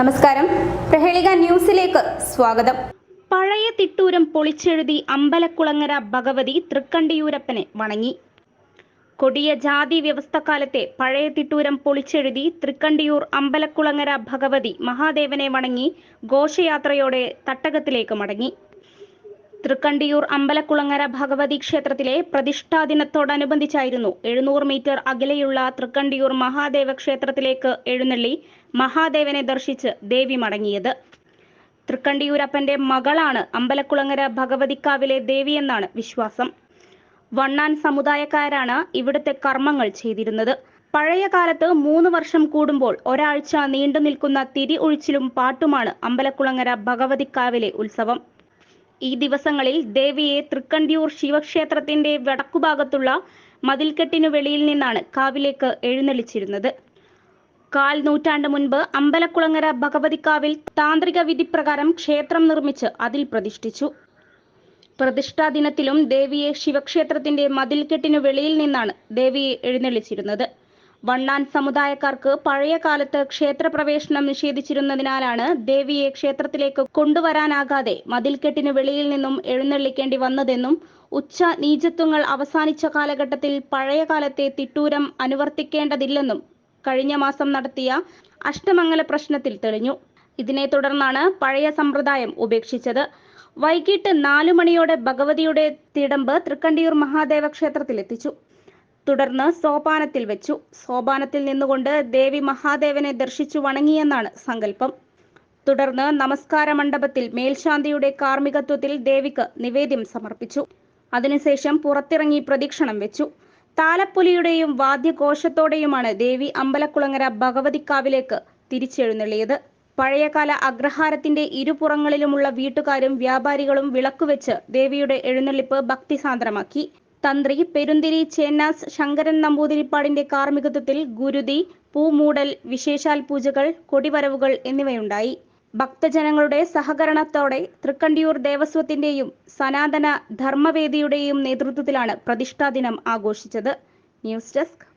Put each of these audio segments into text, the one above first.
നമസ്കാരം. പ്രഹേളിക ന്യൂസിലേക്ക് സ്വാഗതം. പഴയ തിട്ടൂരം പൊളിച്ചെഴുതി അമ്പലക്കുളങ്ങര ഭഗവതി തൃക്കണ്ടിയൂരപ്പനെ വണങ്ങി. കൊടിയ ജാതി വ്യവസ്ഥക്കാലത്തെ പഴയ തിട്ടൂരം പൊളിച്ചെഴുതി തൃക്കണ്ടിയൂർ അമ്പലക്കുളങ്ങര ഭഗവതി മഹാദേവനെ വണങ്ങി ഘോഷയാത്രയോടെ തട്ടകത്തിലേക്ക് മടങ്ങി. തൃക്കണ്ടിയൂർ അമ്പലക്കുളങ്ങര ഭഗവതി ക്ഷേത്രത്തിലെ പ്രതിഷ്ഠാ ദിനത്തോടനുബന്ധിച്ചായിരുന്നു എഴുന്നൂറ് മീറ്റർ അകലെയുള്ള തൃക്കണ്ടിയൂർ മഹാദേവ ക്ഷേത്രത്തിലേക്ക് എഴുന്നള്ളി മഹാദേവനെ ദർശിച്ച് ദേവി മടങ്ങിയത്. തൃക്കണ്ടിയൂരപ്പന്റെ മകളാണ് അമ്പലക്കുളങ്ങര ഭഗവതിക്കാവിലെ ദേവിയെന്നാണ് വിശ്വാസം. വണ്ണാൻ സമുദായക്കാരാണ് ഇവിടുത്തെ കർമ്മങ്ങൾ ചെയ്തിരുന്നത്. പഴയ കാലത്ത് മൂന്ന് വർഷം കൂടുമ്പോൾ ഒരാഴ്ച നീണ്ടു നിൽക്കുന്ന തിരി ഒഴിച്ചിലും പാട്ടുമാണ് അമ്പലക്കുളങ്ങര ഭഗവതിക്കാവിലെ ഉത്സവം. ഈ ദിവസങ്ങളിൽ ദേവിയെ തൃക്കണ്ടിയൂർ ശിവക്ഷേത്രത്തിന്റെ വടക്കുഭാഗത്തുള്ള മതിൽക്കെട്ടിനു വെളിയിൽ നിന്നാണ് കാവിലേക്ക് എഴുന്നള്ളിച്ചിരുന്നത്. കാൽ നൂറ്റാണ്ട് മുൻപ് അമ്പലക്കുളങ്ങര ഭഗവതിക്കാവിൽ താന്ത്രിക വിധി പ്രകാരം ക്ഷേത്രം നിർമ്മിച്ച് അതിൽ പ്രതിഷ്ഠിച്ചു. പ്രതിഷ്ഠാ ദിനത്തിലും ദേവിയെ ശിവക്ഷേത്രത്തിന്റെ മതിൽക്കെട്ടിനു വെളിയിൽ നിന്നാണ് ദേവിയെ എഴുന്നള്ളിച്ചിരുന്നത്. വണ്ണാൻ സമുദായക്കാർക്ക് പഴയ കാലത്ത് ക്ഷേത്രപ്രവേശനം നിഷേധിച്ചിരുന്നതിനാലാണ് ദേവിയെ ക്ഷേത്രത്തിലേക്ക് കൊണ്ടുവരാനാകാതെ മതിൽക്കെട്ടിന് വെളിയിൽ നിന്നും എഴുന്നള്ളിക്കേണ്ടി വന്നതെന്നും ഉച്ച നീചത്വങ്ങൾ അവസാനിച്ച കാലഘട്ടത്തിൽ പഴയ കാലത്തെ തിട്ടൂരം അനുവർത്തിക്കേണ്ടതില്ലെന്നും കഴിഞ്ഞ മാസം നടത്തിയ അഷ്ടമംഗല പ്രശ്നത്തിൽ തെളിഞ്ഞു. ഇതിനെ തുടർന്നാണ് പഴയ സമ്പ്രദായം ഉപേക്ഷിച്ചത്. വൈകിട്ട് നാലു മണിയോടെ ഭഗവതിയുടെ തിടമ്പ് തൃക്കണ്ടിയൂർ മഹാദേവ ക്ഷേത്രത്തിൽ എത്തിച്ചു തുടർന്ന് സോപാനത്തിൽ വെച്ചു. സോപാനത്തിൽ നിന്നുകൊണ്ട് ദേവി മഹാദേവനെ ദർശിച്ചു വണങ്ങിയെന്നാണ് സങ്കല്പം. തുടർന്ന് നമസ്കാര മണ്ഡപത്തിൽ മേൽശാന്തിയുടെ കാർമ്മികത്വത്തിൽ ദേവിക്ക് നിവേദ്യം സമർപ്പിച്ചു. അതിനുശേഷം പുറത്തിറങ്ങി പ്രദക്ഷിണം വെച്ചു. താലപ്പൊലിയുടെയും വാദ്യഘോഷത്തോടെയുമാണ് ദേവി അമ്പലക്കുളങ്ങര ഭഗവതിക്കാവിലേക്ക് തിരിച്ചെഴുന്നള്ളിയത്. പഴയകാല അഗ്രഹാരത്തിന്റെ ഇരുപുറങ്ങളിലുമുള്ള വീട്ടുകാരും വ്യാപാരികളും വിളക്കുവെച്ച് ദേവിയുടെ എഴുന്നള്ളിപ്പ് ഭക്തിസാന്ദ്രമാക്കി. തന്ത്രി പെരുന്തിരി ചേന്നാസ് ശങ്കരൻ നമ്പൂതിരിപ്പാടിന്റെ കാർമ്മികത്വത്തിൽ ഗുരുതി പൂമൂടൽ വിശേഷാൽ പൂജകൾ കൊടിവരവുകൾ എന്നിവയുണ്ടായി. ഭക്തജനങ്ങളുടെ സഹകരണത്തോടെ തൃക്കണ്ടിയൂർ ദേവസ്വത്തിന്റെയും സനാതന ധർമ്മവേദിയുടെയും നേതൃത്വത്തിലാണ് പ്രതിഷ്ഠാ ദിനം ആഘോഷിച്ചത്. News desk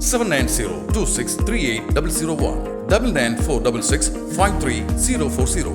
Seven nine zero two six three eight double zero one double nine four double six five three zero four zero